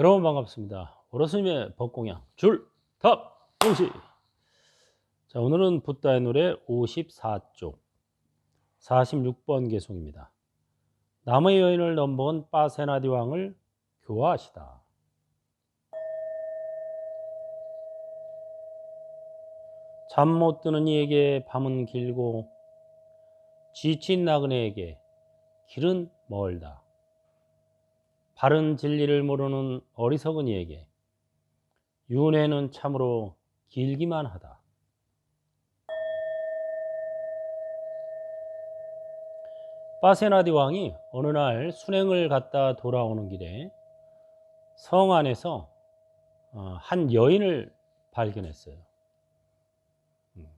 여러분 반갑습니다. 오로스님의 법공양 줄탑 공시. 자 오늘은 붓다의 노래 54쪽 46번 개송입니다. 남의 여인을 넘본 빠세나디 왕을 교화하시다. 잠 못 드는 이에게 밤은 길고 지친 나그네에게 길은 멀다. 바른 진리를 모르는 어리석은 이에게 윤회는 참으로 길기만 하다. 빠세나디 왕이 어느 날 순행을 갔다 돌아오는 길에 성 안에서 어, 한 여인을 발견했어요. 음.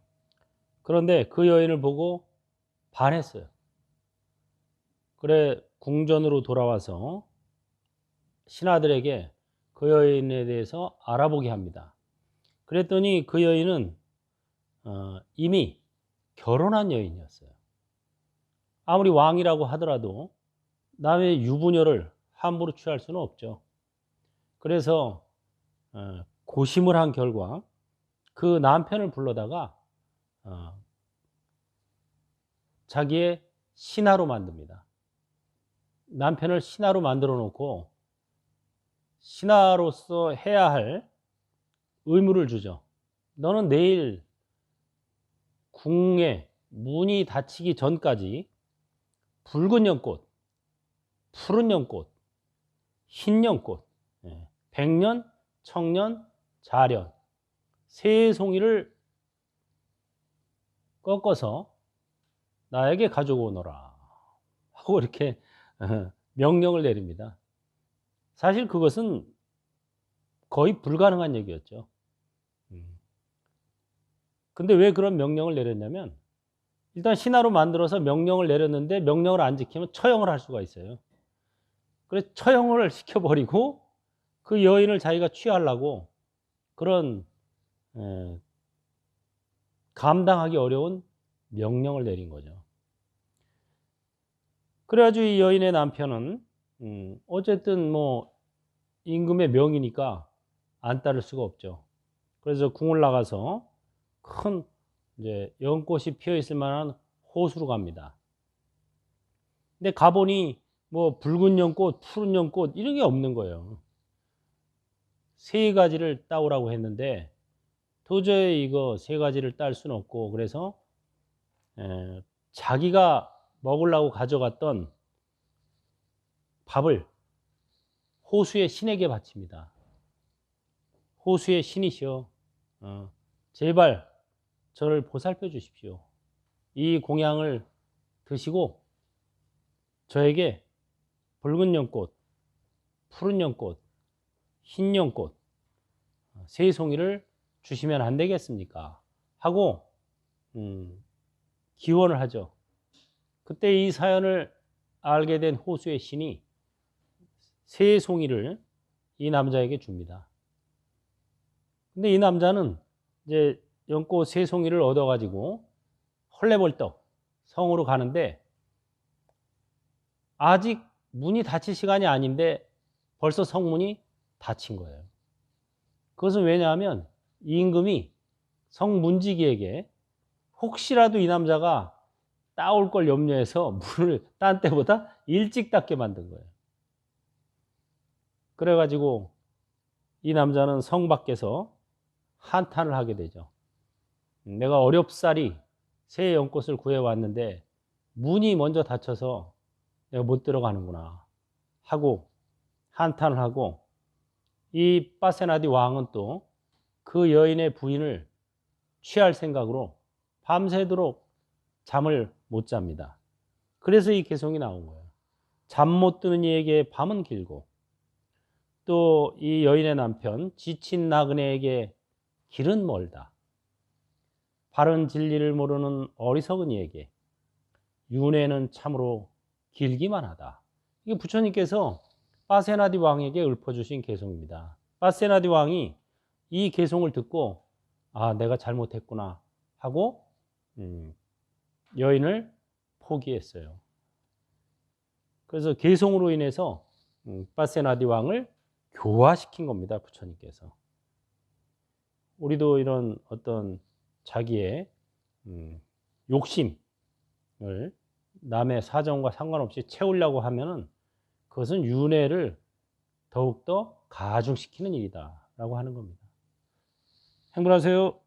그런데 그 여인을 보고 반했어요. 그래 궁전으로 돌아와서 신하들에게 그 여인에 대해서 알아보게 합니다. 그랬더니 그 여인은 어, 이미 결혼한 여인이었어요. 아무리 왕이라고 하더라도 남의 유부녀를 함부로 취할 수는 없죠. 그래서 어, 고심을 한 결과 그 남편을 불러다가 어, 자기의 신하로 만듭니다. 남편을 신하로 만들어 놓고 신하로서 해야 할 의무를 주죠. 너는 내일 궁에 문이 닫히기 전까지 붉은 연꽃, 푸른 연꽃, 흰 연꽃, 예, 백년, 청년, 자련, 세 송이를 꺾어서 나에게 가지고 오너라 하고 이렇게 명령을 내립니다. 사실 그것은 거의 불가능한 얘기였죠. 음. 근데 왜 그런 명령을 내렸냐면 일단 신하로 만들어서 명령을 내렸는데 명령을 안 지키면 처형을 할 수가 있어요. 그래서 처형을 시켜버리고 그 여인을 자기가 취하려고 그런 에, 감당하기 어려운 명령을 내린 거죠. 그래가지고 이 여인의 남편은 음, 어쨌든 뭐 임금의 명이니까 안 따를 수가 없죠. 그래서 궁을 나가서 큰 이제 연꽃이 피어 있을 만한 호수로 갑니다. 근데 가보니 뭐 붉은 연꽃, 푸른 연꽃 이런 게 없는 거예요. 세 가지를 따오라고 했는데 도저히 이거 세 가지를 딸 수는 없고 그래서 에, 자기가 먹으려고 가져갔던 밥을 호수의 신에게 바칩니다. 호수의 신이시여, 어, 제발 저를 보살펴 주십시오. 이 공양을 드시고 저에게 붉은 연꽃, 푸른 연꽃, 흰 연꽃 세 송이를 주시면 안 되겠습니까? 하고 음, 기원을 하죠. 그때 이 사연을 알게 된 호수의 신이 세 송이를 이 남자에게 줍니다. 근데 이 남자는 이제 연꽃 세 송이를 얻어가지고 헐레벌떡 성으로 가는데 아직 문이 닫힐 시간이 아닌데 벌써 성문이 닫힌 거예요. 그것은 왜냐하면 임금이 성문지기에게 혹시라도 이 남자가 따올 걸 염려해서 문을 딴 때보다 일찍 닫게 만든 거예요. 그래가지고 이 남자는 성 밖에서 한탄을 하게 되죠. 내가 어렵사리 새 연꽃을 구해왔는데 문이 먼저 닫혀서 내가 못 들어가는구나 하고 한탄을 하고 이 빠세나디 왕은 또 그 여인의 부인을 취할 생각으로 밤새도록 잠을 못 잡니다. 그래서 이 개송이 나온 거예요. 잠 못 드는 이에게 밤은 길고 또 이 여인의 남편 지친 나그네에게 길은 멀다. 바른 진리를 모르는 어리석은 이에게 윤회는 참으로 길기만 하다. 이게 부처님께서 빠세나디 왕에게 읊어주신 개송입니다. 빠세나디 왕이 이 개송을 듣고 아 내가 잘못했구나 하고 음, 여인을 포기했어요. 그래서 개송으로 인해서 음, 빠세나디 왕을 교화시킨 겁니다. 부처님께서. 우리도 이런 어떤 자기의 음, 욕심을 남의 사정과 상관없이 채우려고 하면은 그것은 윤회를 더욱더 가중시키는 일이다라고 하는 겁니다. 행복하세요.